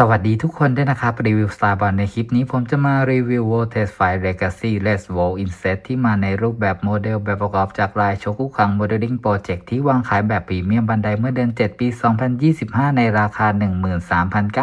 สวัสดีทุกคนด้วยนะครับ รีวิว Star b o l ในคลิปนี้ผมจะมารีวิว Voltage 5 Legacy Let's Roll Inset ที่มาในรูปแบบโมเดลแบบประกอบจากลายโชกุคัง Modeling Project ที่วางขายแบบพรีเมียมบันไดเมื่อเดือน 7 ปี 2025 ในราคา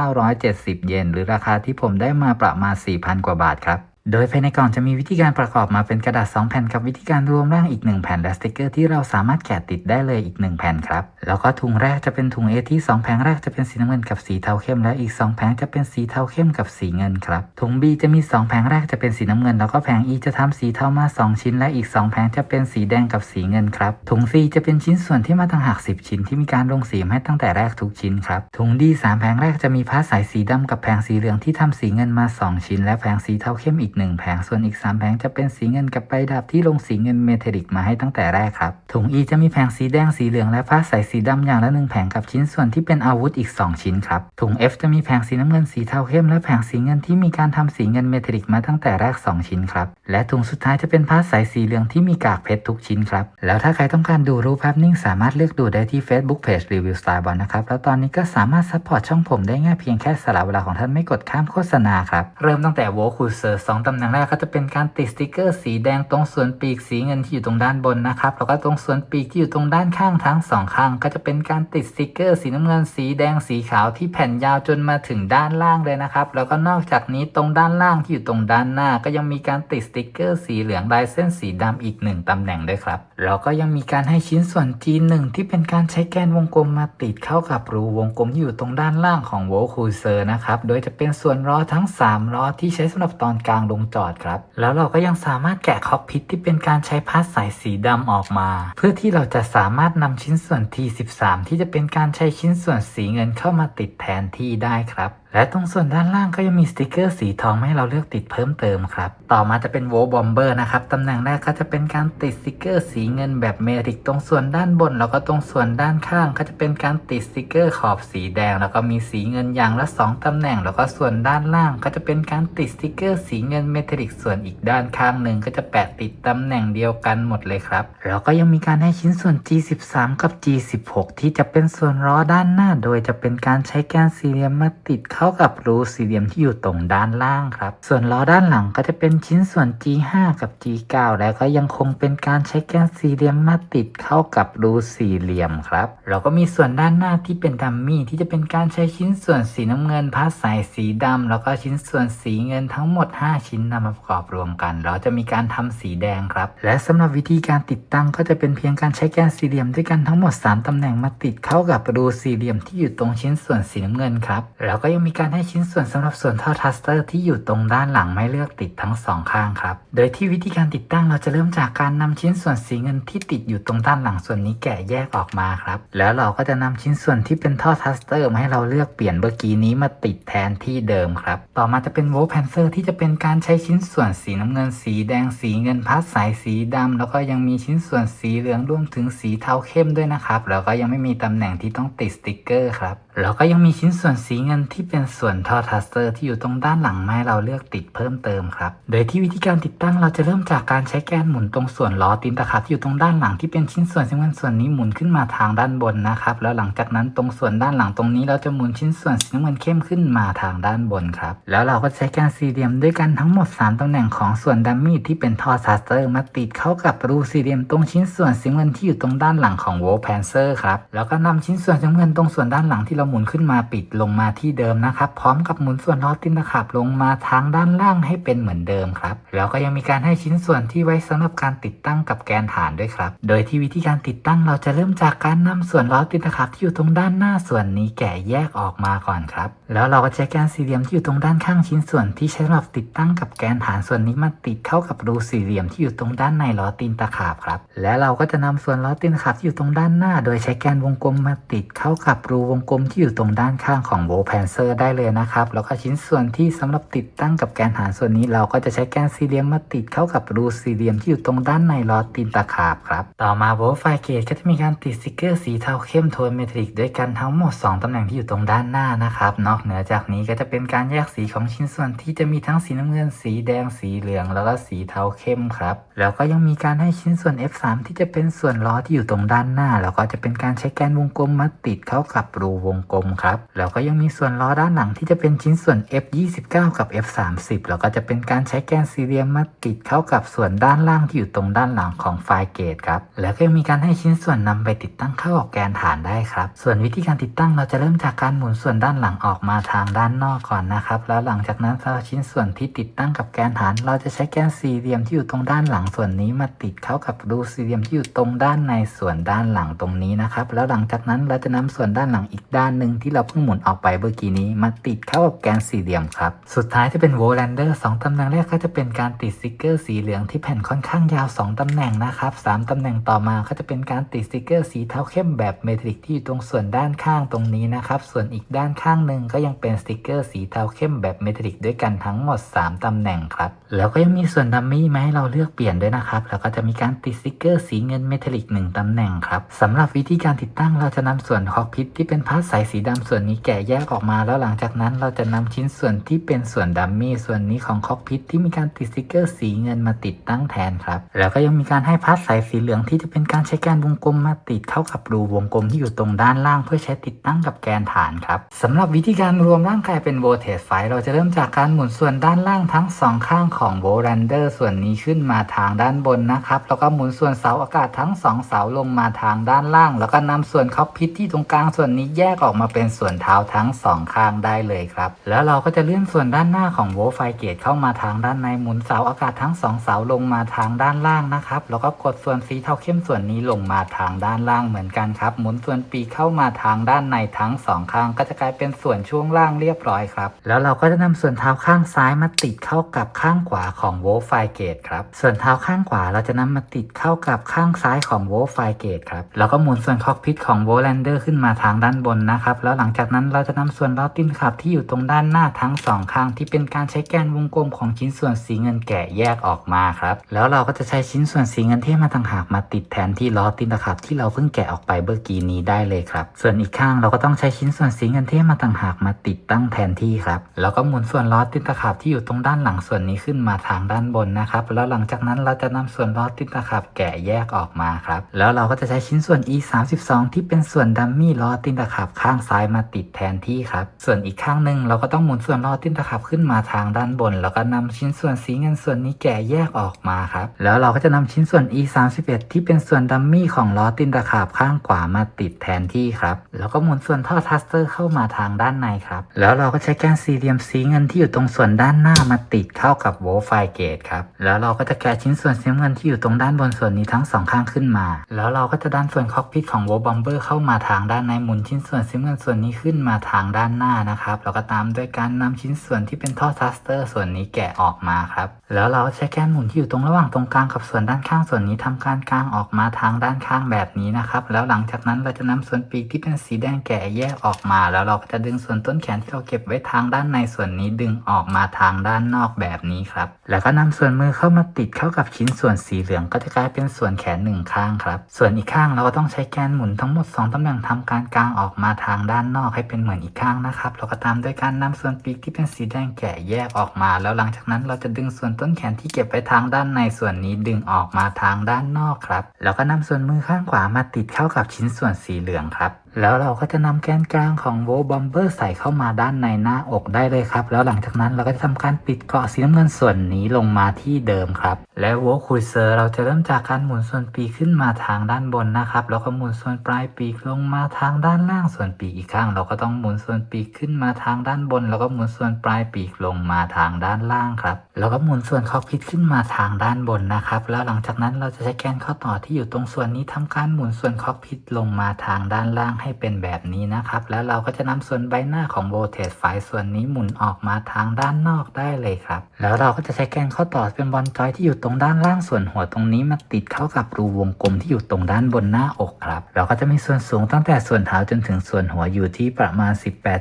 13,970 เยนหรือราคาที่ผมได้มาประมาณ 4,000 กว่าบาทครับ โดยภายในกล่องจะมีวิธีการประกอบมาเป็นกระดาษ 2 แผ่นกับวิธีการรวมร่างอีก 1 แผ่นและสติกเกอร์ที่เราสามารถแกะติดได้เลยอีก 1 แผ่นครับ แล้วก็ถุงแรกจะเป็นถุง A ที่ 2 แผงแรกจะเป็นสีน้ำเงินกับสีเทาเข้ม และอีก 2 แผงจะเป็นสีเทาเข้มกับสีเงินครับ ถุง B จะมี 2 แผงแรกจะเป็นสีน้ำเงิน แล้วก็แผง E จะทำสีเทามา 2 ชิ้น และอีก 2 แผงจะเป็นสีแดงกับสีเงินครับ ถุง C จะเป็นชิ้นส่วนที่มาต่างหาก 10 ชิ้นที่มีการลงสีให้ตั้งแต่แรกทุกชิ้นครับ ถุง D 3 แผงแรกจะมีผ้าสายสีดำกับแผงสีเหลืองที่ทำสีเงินมา 2 ชิ้น และแผงสีเทาเข้มอีก1 แผง ส่วนอีก 3 แผงจะเป็นสีเงินกับใบดาบที่ลงสีเงินเมทัลลิกมาให้ตั้งแต่แรกครับ ถุง E จะมีแผงสีแดงสีเหลืองและผ้าสสีดำอย่างละหนึ่งแผงกับชิ้นส่วนที่เป็นอาวุธอีก 2 ชิ้นครับ ถุง F จะมีแผงสีน้ำเงินสีเทาเข้มและแผงสีเงินที่มีการทำสีเงินเมทัลลิกมาตั้งแต่แรก 2 ชิ้นครับ และถุงสุดท้ายจะเป็นผ้าสสีเหลืองที่มีกากเพชรทุกชิ้นครับ แล้วถ้าใครต้องการดูรูปภาพนิ่งสามารถเลือกดูได้ที่ Facebook Page Review Style Ball นะครับแล้วตอนนี้ก็สามารถซัพพอร์ตช่องผมได้ง่ายเพียงแค่สละเวลาของท่านไม่กดข้ามโฆษณาครับเริ่มตั้งแต่โวคูเซอร์ตำแหน่งแรกก็จะเป็นการติดสติกเกอร์สีแดงตรงส่วนปีกสีเงินที่อยู่ตรงด้านบนนะครับแล้วก็ตรงส่วนปีกที่อยู่ตรงด้านข้างทั้งสองข้าง ก็จะเป็นการติดสติกเกอร์สีน้ำเงินสีแดงสีขาวที่แผ่นยาวจนมาถึงด้านล่างเลยนะครับแล้วก็นอกจากนี้ตรงด้านล่างที่อยู่ตรงด้านหน้า ก็ยังมีการติดสติกเกอร์สีเหลืองลายเส้นสีดำอีกหนึ่งตำแหน่งด้วยครับแล้วก็ยังมีการให้ชิ้นส่วน G1 ที่เป็นการใช้แกนวงกลมมาติดเข้ากับรูวงกลมที่อยู่ตรงด้านล่างของโวคูเซอร์นะครับโดยจะเป็นส่วนล้อทั้ง3ล้อที่ใช้สำหรับตอนกลางลงจอดครับ แล้วเราก็ยังสามารถแกะคอกพิทที่เป็นการใช้พาสสายสีดำออกมา เพื่อที่เราจะสามารถนำชิ้นส่วน T13 ที่จะเป็นการใช้ชิ้นส่วนสีเงินเข้ามาติดแทนที่ได้ครับ และตรงส่วนด้านล่างก็ยังมีสติกเกอร์สีทองให้เราเลือกติดเพิ่มเติมครับ ต่อมาจะเป็นโวบอมเบอร์นะครับ ตำแหน่งแรกก็จะเป็นการติดสติกเกอร์สีเงินแบบเมริกตรงส่วนด้านบน แล้วก็ตรงส่วนด้านข้างก็จะเป็นการติดสติกเกอร์ขอบสีแดง แล้วก็มีสีเงินอย่างละ 2 ตำแหน่ง แล้วก็ส่วนด้านล่างก็จะเป็นการติดสติกเกอร์สีเงินเมทัลิกส่วนอีกด้านข้างหนึ่งก็จะแปะติดตำแหน่งเดียวกันหมดเลยครับ แล้วก็ยังมีการให้ชิ้นส่วน G13 กับ G16 ที่จะเป็นส่วนล้อด้านหน้า โดยจะเป็นการใช้แกนสี่เหลี่ยมมาติดเข้ากับรูสี่เหลี่ยมที่อยู่ตรงด้านล่างครับ ส่วนล้อด้านหลังก็จะเป็นชิ้นส่วน G5 กับ G9 แล้วก็ยังคงเป็นการใช้แกนสี่เหลี่ยมมาติดเข้ากับรูสี่เหลี่ยมครับ เราก็มีส่วนด้านหน้าที่เป็นดัมมี่ที่จะเป็นการใช้ชิ้นส่วนสีน้ำเงินผ้าสายสีดำแล้วก็ชิ้นส่วนสีเงินทั้งหมด 5 ชิ้นนำมาประกอบรวมกัน เราจะมีการทำสีแดงครับ และสำหรับวิธีการติดตั้งก็จะเป็นเพียงการใช้แกนสี่เหลี่ยมด้วยกันทั้งหมด 3ตำแหน่งมาติดเข้ากับรูสี่เหลี่ยมที่อยู่ตรงชิ้นส่วนสีน้ำเงินครับแล้วก็ยังมีการให้ชิ้นส่วนสำหรับส่วนท่อทัสเตอร์ที่อยู่ตรงด้านหลังไม่เลือกติดทั้งสองข้างครับ โดยที่วิธีการติดตั้งเราจะเริ่มจากการนำชิ้นส่วนสีเงินที่ติดอยู่ตรงด้านหลังส่วนนี้แกะแยกออกมาครับ แล้วเราก็จะนำชิ้นส่วนที่เป็นท่อทัสเตอร์มาให้เราเลือกเปลี่ยนเมื่อกี้นี้มาติดแทนที่เดิมครับ ต่อมาจะเป็นโวลแพนเซอร์ที่จะเป็นการใช้ชิ้นส่วนสีน้ำเงิน สีแดง สีเงินพัดสายสีดำแล้วก็ยังมีชิ้นส่วนสีเหลืองรวมถึงสีเทาเข้มด้วยนะครับ แล้วก็ยังไม่มีตำแหน่งที่ต้องติดสติกเกอร์ครับ แล้วก็ยังมีชิ้นส่วนสีเงินที่เป็นส่วนทอทัสเตอร์ที่อยู่ตรงด้านหลังไม้เราเลือกติดเพิ่มเติมครับ โดยที่วิธีการติดตั้งเราจะเริ่มจากการใช้แกนหมุนตรงส่วนล้อตีนตะขาบที่อยู่ตรงด้านหลังที่เป็นชิ้นส่วนสีเงินส่วนนี้หมุนขึ้นมาทางด้านบนนะครับ แล้วหลังจากนั้นตรงส่วนด้านหลังตรงนี้เราจะหมุนชิ้นส่วนสีน้ำเงินเข้มขึ้นมาทางด้านบนครับ แล้วเราก็ใช้แกนสี่เหลี่ยมด้วยกันทั้งหมด 3ตำแหน่งของส่วนดัมมี่ที่เป็นทอทัสเตอร์มาติดเข้ากับรูสี่เหลี่ยมตรงชิ้นส่วนสีเงินที่อยู่ตรงด้านหลังของโวลแพนเซอร์ครับแล้วก็นำชิ้นส่วนสีเงินตรงส่วนด้านหลังที่เราหมุนขึ้นมาปิดลงมาที่เดิมนะครับ พร้อมกับหมุนส่วนล้อตีนตะขาบลงมาทางด้านล่างให้เป็นเหมือนเดิมครับแล้วก็ยังมีการให้ชิ้นส่วนที่ไว้สำหรับการติดตั้งกับแกนฐานด้วยครับ โดยที่วิธีการติดตั้งเราจะเริ่มจากการนำส่วนล้อตีนตะขาบที่อยู่ตรงด้านหน้าส่วนนี้แกะแยกออกมาก่อนครับ แล้วเราก็ใช้แกนสี่เหลี่ยมที่อยู่ตรงด้านข้างชิ้นส่วนที่ใช้สำหรับติดตั้งกับแกนฐานส่วนนี้มาติดเข้ากับรูสี่เหลี่ยมที่อยู่ตรงด้านในล้อตีนตะขาบครับ และเราก็จะนำส่วนล้อตีนตะขาบที่อยู่ตรงด้านหน้า โดยใช้แกนวงกลมมาติดเข้ากับรูวงกลมที่อยู่ตรงด้านข้างของโวแพนเซอร์ได้เลยนะครับ แล้วก็ชิ้นส่วนที่สำหรับติดตั้งกับแกนฐานส่วนนี้ เราก็จะใช้แกนสี่เหลี่ยมมาติดเข้ากับรูสี่เหลี่ยมที่อยู่ตรงด้านในล้อตีนตะขาบครับ ต่อมาโวไฟเกตก็จะมีการติดสติกเกอร์สีเทาเข้มโทนเมทัลิกด้วยกันทั้งหมด 2 ตำแหน่งที่อยู่ตรงด้านหน้านะครับ นอกเหนือจากนี้ก็จะเป็นการแยกสีของชิ้นส่วนที่จะมีทั้งสีน้ำเงิน สีแดง สีเหลือง แล้วก็สีเทาเข้มครับ แล้วก็ยังมีการให้ชิ้นส่วน F3 ที่จะเป็นส่วนล้อที่อยู่ตรงด้านหน้า แล้วก็จะเป็นการใช้แกนวงกลมมาติดเข้ากับรูวงกลมครับ แล้วก็ยังมีส่วนล้อด้านหลังที่จะเป็นชิ้นส่วน F29 กับ F30 แล้วก็จะเป็นการใช้แกนสี่เหลี่ยมมาติดเข้ากับส่วนด้านล่างที่อยู่ตรงด้านหลังของไฟล์เกตครับ แล้วก็ยังมีการให้ชิ้นส่วนนำไปติดตั้งเข้ากับแกนฐานได้ครับ ส่วนวิธีการติดตั้งเราจะเริ่มจากการหมุนส่วนด้านหลังออกมาทางด้านนอกก่อนนะครับ แล้วหลังจากนั้นสำหรับชิ้นส่วนที่ติดตั้งกับแกนฐาน เราจะใช้แกนสี่เหลี่ยมที่อยู่ตรงด้านหลังส่วนนี้มาติดเข้ากับรูสี่เหลี่ยมที่อยู่ตรงด้านในส่วนด้านหลังตรงนี้นะครับ แล้วหลังจากนั้นเราจะนำส่วนด้านหลังอีกด้านหนึ่งที่เราเพิ่งหมุนออกไปเมื่อกี้นี้มาติดเข้ากับแกนสี่เหลี่ยมครับ สุดท้ายจะเป็นโวลแลนเดอร์สองตำแหน่งแรกก็จะเป็นการติดสติกเกอร์สีเหลืองที่แผ่นค่อนข้างยาว 2 ตำแหน่งนะครับสามตำแหน่งต่อมาก็จะเป็นการติดสติกเกอร์สีเทาเข้มแบบเมทัลลิกที่อยู่ตรงส่วนด้านข้างตรงนี้นะครับส่วนอีกด้านข้างหนึ่งก็ยังเป็นสติกเกอร์สีเทาเข้มแบบเมทัลลิกด้วยกันทั้งหมด 3 ตำแหน่งครับแล้วก็ยังมีส่วนดัมมี่มาให้เราเลือกเปลี่ยนด้วยนะครับแล้วก็จะมีการติดสติกเกอร์สีเงินเมทัลลิก1ตำแหน่งครับสำหรับวิธีการติดตั้งเราจะนำส่วนคอกพิทที่เป็นพาร์ทสายสีดำส่วนนี้แกะแยกออกมาแล้วหลังจากนั้นเราจะนำชิ้นส่วนที่เป็นส่วนดัมมี่ส่วนนี้ของคอกพิทที่มีการติดสติกเกอร์สีเงินมาติดตั้งแทนครับ แล้วก็ยังมีการให้พาร์ทสายสีเหลืองที่จะเป็นการใช้แกนวงกลมมาติดเข้ากับรูวงกลมที่อยู่ตรงด้านล่าง เพื่อใช้ติดตั้งกับแกนฐานครับสำหรับวิธีการรวมร่างกายเป็นโวลเทจไฟเราจะเริ่มจากการหมุนส่วนด้านล่างทั้งสองข้างของโวลแรนเดอร์ส่วนนี้ขึ้นมาทางด้านบนนะครับแล้วก็หมุนส่วนเสาอากาศทั้งสองเสาลงมาทางด้านล่าง แล้วก็นำส่วนคอกพิทที่ตรงกลางส่วนนี้แยกออกมาเป็นส่วนเท้าทั้งสองข้างได้เลยครับ แล้วเราก็จะเลื่อนส่วนด้านหน้าของโวลไฟเกตเข้ามาทางด้านในหมุนเสาอากาศทั้งสองเสาลงมาทางด้านล่างนะครับ แล้วก็กดส่วนสีเทาเข้มส่วนนี้ลงมาทางด้านล่างเหมือนกันครับ หมุนส่วนปีเข้ามาทางด้านในทั้งสองข้าง ก็จะกลายเป็นส่วนช่วงล่างเรียบร้อยครับ แล้วเราก็จะนำส่วนเท้าข้างซ้ายมาติดเข้ากับข้างขวาของโวลไฟเกตครับ ส่วนเท้าข้างขวาเราจะนำมาติดเข้ากับข้างซ้ายของโวลไฟเกตครับ แล้วก็หมุนส่วนคอกพิทของโวลแลนเดอร์ขึ้นมาทางด้านบนนะครับ แล้วหลังจากนั้นเราจะนำส่วนล้อตินขับที่อยู่ตรงด้านหน้าทั้งสองข้าง ที่เป็นการใช้แกนวงกลมของชิ้นส่วนสีเงินแกะแยกออกมาครับแล้วเราก็จะใช้ชิ้นส่วนสีเงินที่มาต่างหากมาติดแทนที่ล้อติ้นตะขับที่เราเพิ่งแกะออกไปเมื่อกี้นี้ได้เลยครับ ส่วนอีกข้างเราก็ต้องใช้ชิ้นส่วนสีเงินที่มาต่างหากมาติดตั้งแทนที่ครับแล้วก็หมุนส่วนล้อตินตะขับที่อยู่ตรงด้านหลังส่วนนี้ขึ้นมาทางด้านบนนะครับแล้วหลังจากนั้นเราจะนำส่วนล้อตินตะขับแกะแยกออกมาครับแล้วเราก็จะใช้ชิ้นส่วน e 3 2ที่เป็นส่วนดัมมี่ล้อตินตะขับข้างซ้ายมาติดแทนที่ครับ ส่วนอีกข้างหนึ่งเราก็ต้องหมุนส่วนล้อติ้นตะขับขึ้นมาทางด้านบน แล้วก็นำชิ้นส่วนสีเงินส่วนนี้แกะแยกออกมาครับ แล้วเราก็จะนำชิ้นส่วน e 3 1ที่เป็นส่วนดัมมี่ของล้อติ้นตะขับข้างขวามาติดแทนที่ครับ แล้วก็หมุนส่วนท่อทัสเตอร์เข้ามาทางด้านในครับ แล้วเราก็ใช้แกนสี่เหลี่ยมสีเงินที่อยู่ตรงส่วนด้านหน้ามาติดเข้ากับโวลไฟเกตครับ แล้วเราก็จะแกะชิ้นส่วนสีเงินที่อยู่ตรงด้านบนส่วนนี้ทั้งสองข้างขึ้นมา แล้วเราก็จะดันส่วนคอกพิทของโวลบอมเบอร์เข้ามาทางด้านในหมุนชิ้นส่วนสีน้ำเงินส่วนนี้ขึ้นมาทางด้านหน้านะครับ แล้วก็ตามด้วยการนำชิ้นส่วนที่เป็นท่อทัสเตอร์ส่วนนี้แกะออกมาครับ แล้วเราใช้แกนหมุนที่อยู่ตรงระหว่างตรงกลางกับส่วนด้านข้างส่วนนี้ทำการกางออกมาทางด้านข้างแบบนี้นะครับ แล้วหลังจากนั้นเราจะนำส่วนปีกที่เป็นสีแดงแกะแยกออกมา แล้วเราก็จะดึงส่วนต้นแขนที่เราเก็บไว้ทางด้านในส่วนนี้ดึงออกมาทางด้านนอกแบบนี้ครับ แล้วก็นำส่วนมือเข้ามาติดเข้ากับชิ้นส่วนสีเหลืองก็จะกลายเป็นส่วนแขนหนึ่งข้างครับ ส่วนอีกข้างเราก็ต้องใช้แกนหมุนทั้งหมด2ตำแหน่งทำการกางออกมาทางด้านนอกให้เป็นเหมือนอีกข้างนะครับแล้วก็ตามด้วยการนำส่วนปีกที่เป็นสีแดงแก่แยกออกมา แล้วหลังจากนั้นเราจะดึงส่วนต้นแขนที่เก็บไว้ทางด้านในส่วนนี้ดึงออกมาทางด้านนอกครับ แล้วก็นำส่วนมือข้างขวามาติดเข้ากับชิ้นส่วนสีเหลืองครับ แล้วเราก็จะนำแกนกลางของโวลบอมเบอร์ใส่เข้ามาด้านในหน้าอกได้เลยครับ แล้วหลังจากนั้นเราก็จะทำการปิดเกาะสีน้ำเงินส่วนนี้ลงมาที่เดิมครับ และโวลคุยเซอร์เราจะเริ่มจากการหมุนส่วนปีกขึ้นมาทางด้านบนนะครับ แล้วก็หมุนส่วนปลายปีกลงมาทางด้านล่างส่วนปีกอีกข้าง เราก็ต้องหมุนส่วนปีกขึ้นมาทางด้านบน แล้วก็หมุนส่วนปลายปีกลงมาทางด้านล่างครับ แล้วก็หมุนส่วนคอกพิทขึ้นมาทางด้านบนนะครับ แล้วหลังจากนั้นเราจะใช้แกนข้อต่อที่อยู่ตรงส่วนนี้ทำการหมุนส่วนคอกพิทลงมาทางด้านล่างให้เป็นแบบนี้นะครับ แล้วเราก็จะนำส่วนใบหน้าของโ o เทสไฟส่วนนี้หมุนออกมาทางด้านนอกได้เลยครับ แล้วเราก็จะใช้แกนข้อต่อเป็นบอลจอยที่อยู่ตรงด้านล่างส่วนหัวตรงนี้มาติดเข้ากับรูวงกลมที่อยู่ตรงด้านบนหน้าอกครับ เราก็จะมีส่วนสูงตั้งแต่ส่วนเท้าจนถึงส่วนหัวอยู่ที่ประมาณ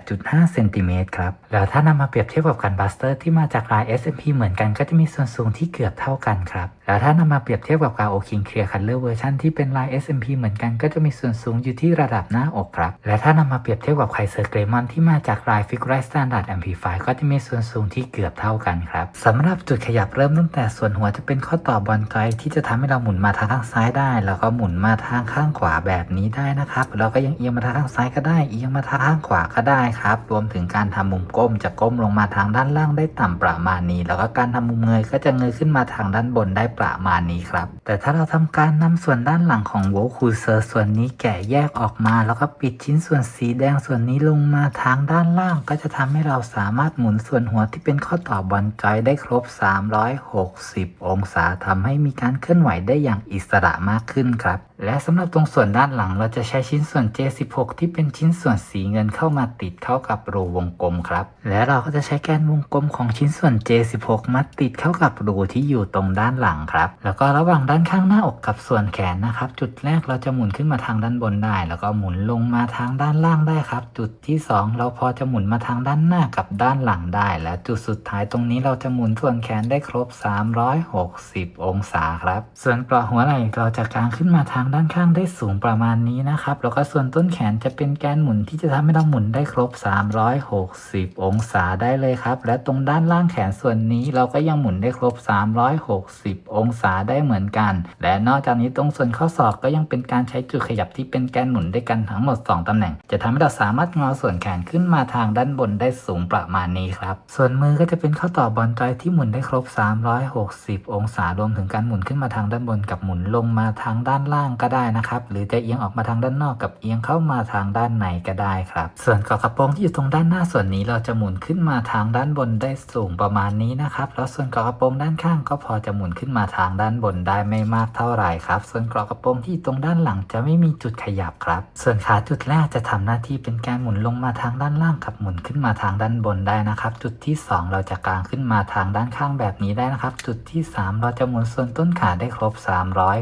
18.5เซนติเมตรครับ แล้วถ้านำมาเปรียบเทียบกับกันบัสเตอร์ที่มาจากลาย SMP เหมือนกันก็จะมีส่วนสูงที่เกือบเท่ากันครับแล้วถ้านำมาเปรียบเทียบกับกาโอคิงเคลียร์คัลเลอร์เวอร์ชันที่เป็นลาย SMP เหมือนกันก็จะมีส่วนสูงอยู่ที่ระดับหน้าอกครับ และถ้านำมาเปรียบเทียบกับไคเซอร์เกรมอนที่มาจากลายฟิกไรสแตนดาร์ดแอมพลิฟายก็จะมีส่วนสูงที่เกือบเท่ากันครับสำหรับจุดขยับเริ่มตั้งแต่ส่วนหัวจะเป็นข้อต่อบอลไกด์ที่จะทำให้เราหมุนมาทางข้างซ้ายได้ แล้วก็หมุนมาทางข้างขวาแบบนี้ได้นะครับแล้วก็ยังเอียงมาทางข้างซ้ายก็ได้เอียงมาทางข้างขวาก็ได้ครับรวมถึงการทำมุมก้มจะก้มลงมาทางด้านล่างได้ต่ำประมาณนี้ แล้วก็การทำมุมเงยก็จะเงยขึ้นมาทางด้านบนได้ประมาณนี้ครับ แต่ถ้าเราทำการนำส่วนด้านหลังของโวคูเซอร์ส่วนนี้แกะแยกออกมา แล้วก็ปิดชิ้นส่วนสีแดงส่วนนี้ลงมาทางด้านล่าง ก็จะทำให้เราสามารถหมุนส่วนหัวที่เป็นข้อต่อบอลจอยได้ครบ 360 องศาทำให้มีการเคลื่อนไหวได้อย่างอิสระมากขึ้นครับและสำหรับตรงส่วนด้านหลังเราจะใช้ชิ้นส่วน J16 ที่เป็นชิ้นส่วนสีเงินเข้ามาติดเข้ากับรูวงกลมครับ และเราก็จะใช้แกนวงกลมของชิ้นส่วน J16 มาติดเข้ากับรูที่อยู่ตรงด้านหลังครับ แล้วก็ระหว่างด้านข้างหน้าอกกับส่วนแขนนะครับ จุดแรกเราจะหมุนขึ้นมาทางด้านบนได้ แล้วก็หมุนลงมาทางด้านล่างได้ครับ จุดที่ 2 เราพอจะหมุนมาทางด้านหน้ากับด้านหลังได้ และจุดสุดท้ายตรงนี้เราจะหมุนส่วนแขนได้ครบ 360 องศาครับ ส่วนเปลาะหัวไหล่เราจะกางขึ้นมาทางด้านข้างได้สูงประมาณนี้นะครับ แล้วก็ส่วนต้นแขนจะเป็นแกนหมุนที่จะทำให้เราหมุนได้ครบ 360 องศาได้เลยครับ และตรงด้านล่างแขนส่วนนี้เราก็ยังหมุนได้ครบ 360องศาได้เหมือนกัน และนอกจากนี้ตรงส่วนข้อศอกก็ยังเป็นการใช้จุดขยับที่เป็นแกนหมุนด้วยกันทั้งหมด 2ตำแหน่ง จะทำให้เราสามารถงอส่วนแขนขึ้นมาทางด้านบนได้สูงประมาณนี้ครับ ส่วนมือก็จะเป็นข้อต่อบอลจอยที่หมุนได้ครบ 360 องศารวมถึงการหมุนขึ้นมาทางด้านบนกับหมุนลงมาทางด้านล่างก็ได้นะครับ หรือจะเอียงออกมาทางด้านนอกกับเอียงเข้ามาทางด้านในก็ได้ครับ ส่วนกกระโปรงที่อยู่ตรงด้านหน้าส่วนนี้เราจะหมุนขึ้นมาทางด้านบนได้สูงประมาณนี้นะครับ แล้วส่วนกกระโปรงด้านข้างก็พอจะหมุนขึ้นมาทางด้านบนได้ไม่มากเท่าไหร่ครับ ส่วนกาะกระโปรงที่ตรงด้านหลังจะไม่มีจุดขยับครับ ส่วนขาจุดแรกจะทำหน้าที่เป็นการหมุนลงมาทางด้านล่างกับหมุนขึ้นมาทางด้านบนได้นะครับ จุดที่ 2 เราจะกางขึ้นมาทางด้านข้างแบบนี้ได้นะครับ จุดที่ 3 เราจะหมุนส่วนต้นขาได้ครบ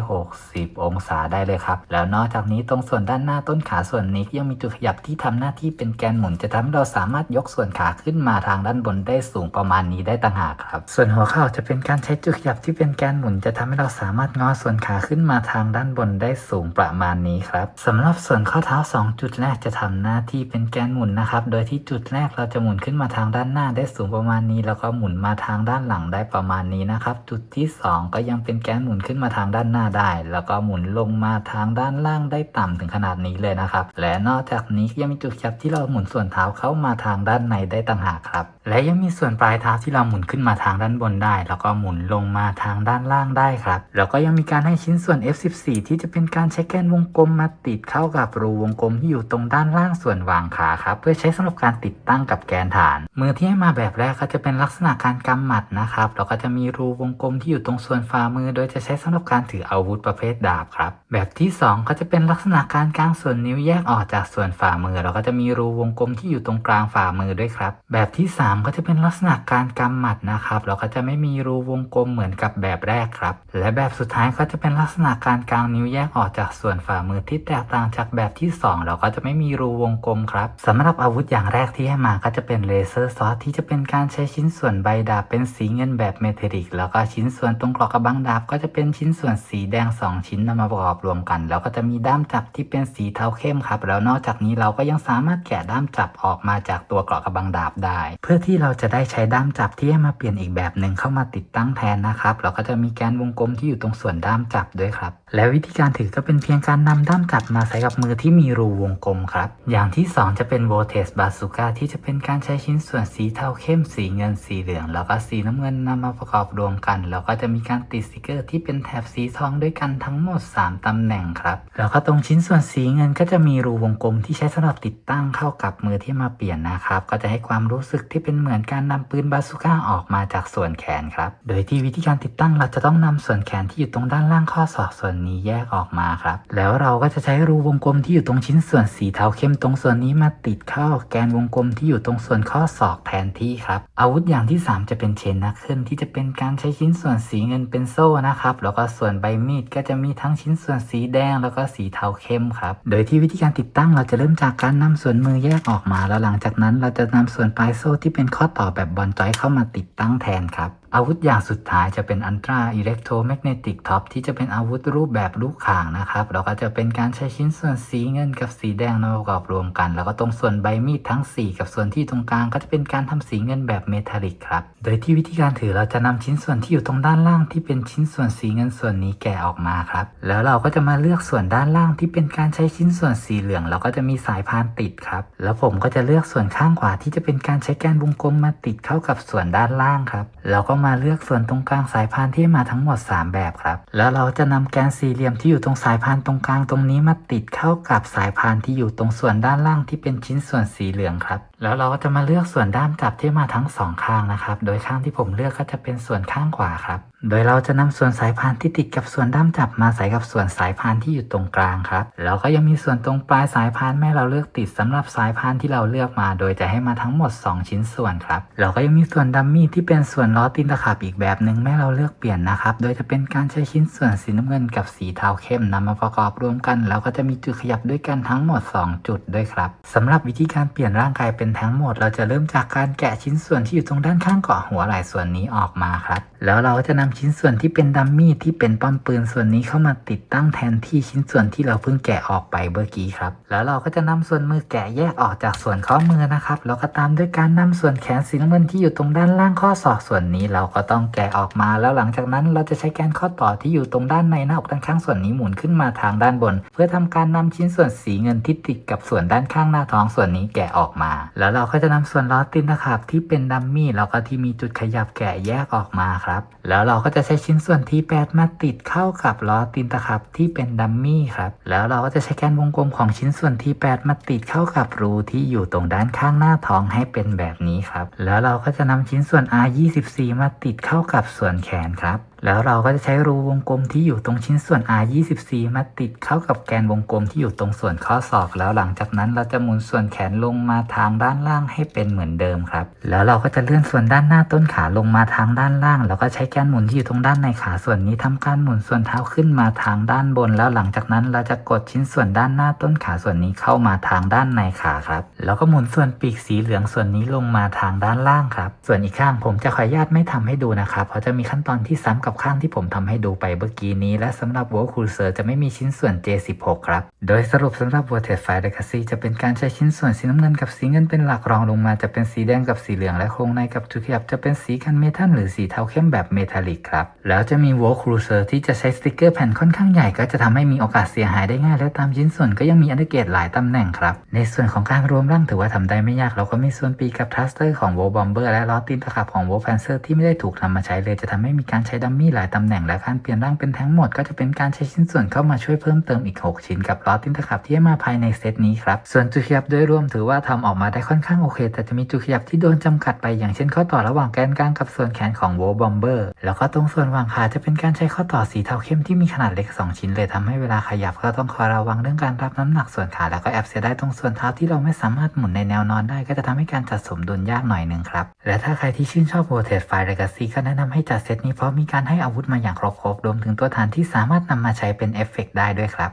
360 องศาได้เลยครับ แล้วนอกจากนี้ตรงส่วนด้านหน้าต้นขาส่วนนี้ยังมีจุดขยับที่ทำหน้าที่เป็นแกนหมุนจะทำให้เราสามารถยกส่วนขาขึ้นมาทางด้านบนได้สูงประมาณนี้ได้ต่างหากครับ ส่วนหัวเข่าจะเป็นการใช้จุดขยับที่เป็นแกนหมุนจะทำให้เราสามารถงอส่วนขาขึ้นมาทางด้านบนได้สูงประมาณนี้ครับสำหรับส่วนข้อเท้า 2 จุดแรกจะทำหน้าที่เป็นแกนหมุนนะครับ โดยที่จุดแรกเราจะหมุนขึ้นมาทางด้านหน้าได้สูงประมาณนี้ แล้วก็หมุนมาทางด้านหลังได้ประมาณนี้นะครับ จุดที่ 2 ก็ยังเป็นแกนหมุนขึ้นมาทางด้านหน้าได้ แล้วก็หมุนลงมาทางด้านล่างได้ต่ำถึงขนาดนี้เลยนะครับ และนอกจากนี้ยังมีจุดขยับที่เราหมุนส่วนเท้าเข้ามาทางด้านในได้ต่างหากครับ และยังมีส่วนปลายเท้าที่เราหมุนขึ้นมาทางด้านบนได้ แล้วก็หมุนลงมาทางด้านล่างได้ครับแล้วก็ยังมีการให้ชิ้นส่วน F14 ที่จะเป็นการใช้แกนวงกลมมาติดเข้ากับรูวงกลมที่อยู่ตรงด้านล่างส่วนวางขาครับเพื่อใช้สำหรับการติดตั้งกับแกนฐาน มือที่ให้มาแบบแรกก็จะเป็นลักษณะการกำหมัดนะครับแล้วก็จะมีรูวงกลมที่อยู่ตรงส่วนฝ่ามือ โดยจะใช้สำหรับการถืออาวุธประเภทดาบครับแบบที่ 2 ก็จะเป็นลักษณะการกางส่วนนิ้วแยกออกจากส่วนฝ่ามือแล้วก็จะมีรูวงกลมที่อยู่ตรงกลางฝ่ามือด้วยครับแบบที่ 3 ก็จะเป็นลักษณะการกำหมัดนะครับแล้วก็จะไม่มีรูวงกลมเหมือนกับแบบแรกครับ และแบบสุดท้ายก็จะเป็นลักษณะการกางนิ้วแยกออกจากส่วนฝ่ามือที่แตกต่างจากแบบที่2แล้วก็จะไม่มีรูวงกลมครับสำหรับอาวุธอย่างแรกที่ให้มาก็จะเป็นเลเซอร์ซอสที่จะเป็นการใช้ชิ้นส่วนใบดาบเป็นสีเงินแบบเมทัลลิก แล้วก็ชิ้นส่วนตรงกรอกกระบังดาบก็จะเป็นชิ้นส่วนสีแดง 2 ชิ้นนำมาประกอบรวมกัน แล้วก็จะมีด้ามจับที่เป็นสีเทาเข้มครับแล้วนอกจากนี้เราก็ยังสามารถแกะด้ามจับออกมาจากตัวกรอกกระบังดาบได้ เพื่อที่เราจะได้ใช้ด้ามจับที่ให้มาเปลี่ยนอีกแบบหนึ่งเข้ามาติดตั้งแทนนะครับเราก็จะมีแกนวงกลมที่อยู่ตรงส่วนด้ามจับด้วยครับ และวิธีการถือก็เป็นเพียงการนำด้ามจับมาใส่กับมือที่มีรูวงกลมครับ อย่างที่ 2 จะเป็น v o l t a g e Bazooka ที่จะเป็นการใช้ชิ้นส่วนสีเทาเข้มสีเงินสีเหลือง แล้วก็สีน้ำเงินนำมาประกอบรวมกัน แล้วก็จะมีการติดสติกเกอร์ที่เป็นแถบสีทองด้วยกันทั้งหมด 3ตำแหน่งครับ แล้วก็ตรงชิ้นส่วนสีเงินก็จะมีรูวงกลมที่ใช้สำหรับติดตั้งเข้ากับมือที่มาเปลี่ยนนะครับ ก็จะให้ความรู้สึกที่เป็นเหมือนการนำปืนบาซูก้าออกมาจากส่วนแขนครับ โดยที่วิธีการติดตั้งเราจะต้องนำส่วนแขนที่อยู่ตรงด้านล่างข้อศอกส่วนนี้แยกออกมาครับ แล้วเราก็จะใช้รูวงกลมที่อยู่ตรงชิ้นส่วนสีเทาเข้มตรงส่วนนี้มาติดเข้าแกนวงกลมที่อยู่ตรงส่วนข้อศอกแทนที่ครับอาวุธอย่างที่ 3 จะเป็นเชนนักขึ้นที่จะเป็นการใช้ชิ้นส่วนสีเงินเป็นโซ่นะครับแล้วก็ส่วนใบมีดก็จะมีทั้งชิ้นส่วนสีแดงแล้วก็สีเทาเข้มครับโดยที่วิธีการติดตั้งเราจะเริ่มจากการนำส่วนมือแยกออกมา แล้วหลังจากนั้นเราจะนำส่วนปลายโซ่ที่เป็นข้อต่อแบบบอลจอยเข้ามาติดตั้งแทนครับ อาวุธอย่างสุดท้ายจะเป็น Ultra Electromagnetic Top ที่จะเป็นอาวุธรูปแบบลูกข่างนะครับแล้วก็จะเป็นการใช้ชิ้นส่วนสีเงินกับสีแดงมาประกอบรวมกัน แล้วก็ตรงส่วนใบมีดทั้ง 4 กับส่วนที่ตรงกลางก็จะเป็นการทำสีเงินแบบเมทัลลิกครับ โดยที่วิธีการถือเราจะนำชิ้นส่วนที่อยู่ตรงด้านล่างที่เป็นชิ้นส่วนสีเงินส่วนนี้แกะออกมาครับ แล้วเราก็จะมาเลือกส่วนด้านล่างที่เป็นการใช้ชิ้นส่วนสีเหลืองเราก็จะมีสายพานติดครับ แล้วผมก็จะเลือกส่วนข้างขวาที่จะเป็นการใช้แกนวงกลมมาติดเข้ากับส่วนด้านล่างครับแล้วก็มาเลือกส่วนตรงกลางสายพานที่มาทั้งหมด 3 แบบครับ แล้วเราจะนำแกนสี่เหลี่ยมที่อยู่ตรงสายพานตรงกลางตรงนี้มาติดเข้ากับสายพานที่อยู่ตรงส่วนด้านล่างที่เป็นชิ้นส่วนสีเหลืองครับ แล้วเราก็จะมาเลือกส่วนด้ามจับที่มาทั้งสองข้างนะครับ โดยข้างที่ผมเลือกก็จะเป็นส่วนข้างขวาครับ โดยเราจะนำส่วนสายพานที่ติดกับส่วนด้ามจับมาใส่กับส่วนสายพานที่อยู่ตรงกลางครับ แล้วก็ยังมีส่วนตรงปลายสายพานแม่เราเลือกติดสำหรับสายพานที่เราเลือกมา โดยจะให้มาทั้งหมด 2 ชิ้นส่วนครับ เราก็ยังมีส่วนดัมมี่ที่เป็นส่วนล้อตีนตะขาบอีกแบบหนึ่งแม่เราเลือกเปลี่ยนนะครับ โดยจะเป็นการใช้ชิ้นส่วนสีน้ำเงินกับสีเทาเข้มนำมาประกอบรวมกัน แล้วก็จะมีจุดขยับด้วยกันทั้งหมด 2 จุดด้วยครับสำหรับวิธีการเปลี่ยนร่างกายเป็นทั้งหมด เราจะเริ่มจากการแกะชิ้นส่วนที่อยู่ตรงด้านข้างเกาะหัวไหล่ส่วนนี้ออกมาครับ แล้วเราก็จะนำชิ้นส่วนที่เป็นดัมมี่ที่เป็นป้อมปืนส่วนนี้เข้ามาติดตั้งแทนที่ชิ้นส่วนที่เราเพิ่งแกะออกไปเมื่อกี้ครับ แล้วเราก็จะนำส่วนมือแกะแยกออกจากส่วนข้อมือนะครับ แล้วก็ตามด้วยการนำส่วนแขนสีน้ำเงินที่อยู่ตรงด้านล่างข้อศอกส่วนนี้ เราก็ต้องแกะออกมา แล้วหลังจากนั้นเราจะใช้แกนข้อต่อที่อยู่ตรงด้านในหน้าอกด้านข้างส่วนนี้หมุนขึ้นมาทางด้านบน เพื่อทำการนำชิ้นส่วนสีเงินที่ติดกับส่วนด้านข้างหน้าท้องส่วนนี้แกะออกมาแล้วเราก็จะนำส่วนล้อตีนตะขาบที่เป็นดัมมี่แล้วก็ที่มีจุดขยับแกะแยกออกมาครับ แล้วเราก็จะใช้ชิ้นส่วนที่แปดมาติดเข้ากับล้อตีนตะขับที่เป็นดัมมี่ครับ แล้วเราก็จะใช้แกนวงกลมของชิ้นส่วนที่8มาติดเข้ากับรูที่อยู่ตรงด้านข้างหน้าท้องให้เป็นแบบนี้ครับ แล้วเราก็จะนำชิ้นส่วน R24 มาติดเข้ากับส่วนแขนครับ แล้วเราก็จะใช้รูวงกลมที่อยู่ตรงชิ้นส่วน R24 มาติดเข้ากับแกนวงกลมที่อยู่ตรงส่วนข้อศอก แล้วหลังจากนั้นเราจะหมุนส่วนแขนลงมาทางด้านล่างให้เป็นเหมือนเดิมครับ แล้วเราก็จะเลื่อนส่วนด้านหน้าต้นขาลงมาทางด้านล่าง แล้วก็ใช้แกนหมุนที่อยู่ตรงด้านในขาส่วนนี้ทำการหมุนส่วนเท้าขึ้นมาทางด้านบน แล้วหลังจากนั้นเราจะกดชิ้นส่วนด้านหน้าต้นขาส่วนนี้เข้ามาทางด้านในขาครับ แล้วก็หมุนส่วนปีกสีเหลืองส่วนนี้ลงมาทางด้านล่างครับ ส่วนอีกข้างผมจะขออนุญาตไม่ทำให้ดูนะครับเพราะจะมีขั้นตอนที่ซ้ำกับข้างที่ผมทำให้ดูไปเมื่อกี้นี้ และสำหรับ w o r l d Cruiser จะไม่มีชิ้นส่วน J16 ครับ โดยสรุปสำหรับ Vortex Fire Legacy จะเป็นการใช้ชิ้นส่วนสีน้ำเงินกับสีเงินเป็นหลักรองลงมาจะเป็นสีแดงกับสีเหลืองและโครงในกับจุดขยับจะเป็นสีกันเมทัลหรือสีเทาเข้มแบบเมทัลลิกครับ แล้วจะมี w o r l d Cruiser ที่จะใช้สติกเกอร์แผ่นค่อนข้างใหญ่ก็จะทำให้มีโอกาสเสียหายได้ง่ายและตามชิ้นส่วนก็ยังมีอันเดอร์เกตหลายตำแหน่งครับ ในส่วนของการรวมร่างถือว่าทำได้ไม่ยากเราก็มีส่วนปีกกับทรัสเตอร์ของ w o r l d Bomber และล้อตีนตะขับของ w o r l d Panzer ที่ไม่ได้ถูกนำมาใช้เลยจะทำให้มีการใช้ดัมมีหลายตำแหน่งและการเปลี่ยนร่างเป็นทั้งหมด ก็จะเป็นการใช้ชิ้นส่วนเข้ามาช่วยเพิ่มเติมอีก 6 ชิ้นกับล้อตีนตะขับที่มาภายในเซตนี้ครับ ส่วนจุดขยับโดยรวมถือว่าทำออกมาได้ค่อนข้างโอเค แต่จะมีจุดขยับที่โดนจำกัดไปอย่างเช่นข้อต่อระหว่างแกนกลางกับส่วนแขนของ w o r l d Bomber แล้วก็ตรงส่วนวางขาจะเป็นการใช้ข้อต่อสีเทาเข้มที่มีขนาดเล็ก 2 ชิ้นเลยทำให้เวลาขยับก็ต้องคอยระวังเรื่องการรับน้ำหนักส่วนขาแล้วก็แอบเสียได้ตรงส่วนเท้าที่เราไม่สามารถหมุนในแนวนอนได้ ก็จะทำให้การจัดสมดุลยากหน่อยหนึ่งครับและถ้าใครที่ชื่นชอบ v o r t e x Fire Legacy ก็แนะนำให้จัดเซตนี้เพราะมีการให้อาวุธมาอย่างครบครวมถึงตัวฐานที่สามารถนำมาใช้เป็นเอฟเฟกต์ได้ด้วยครับ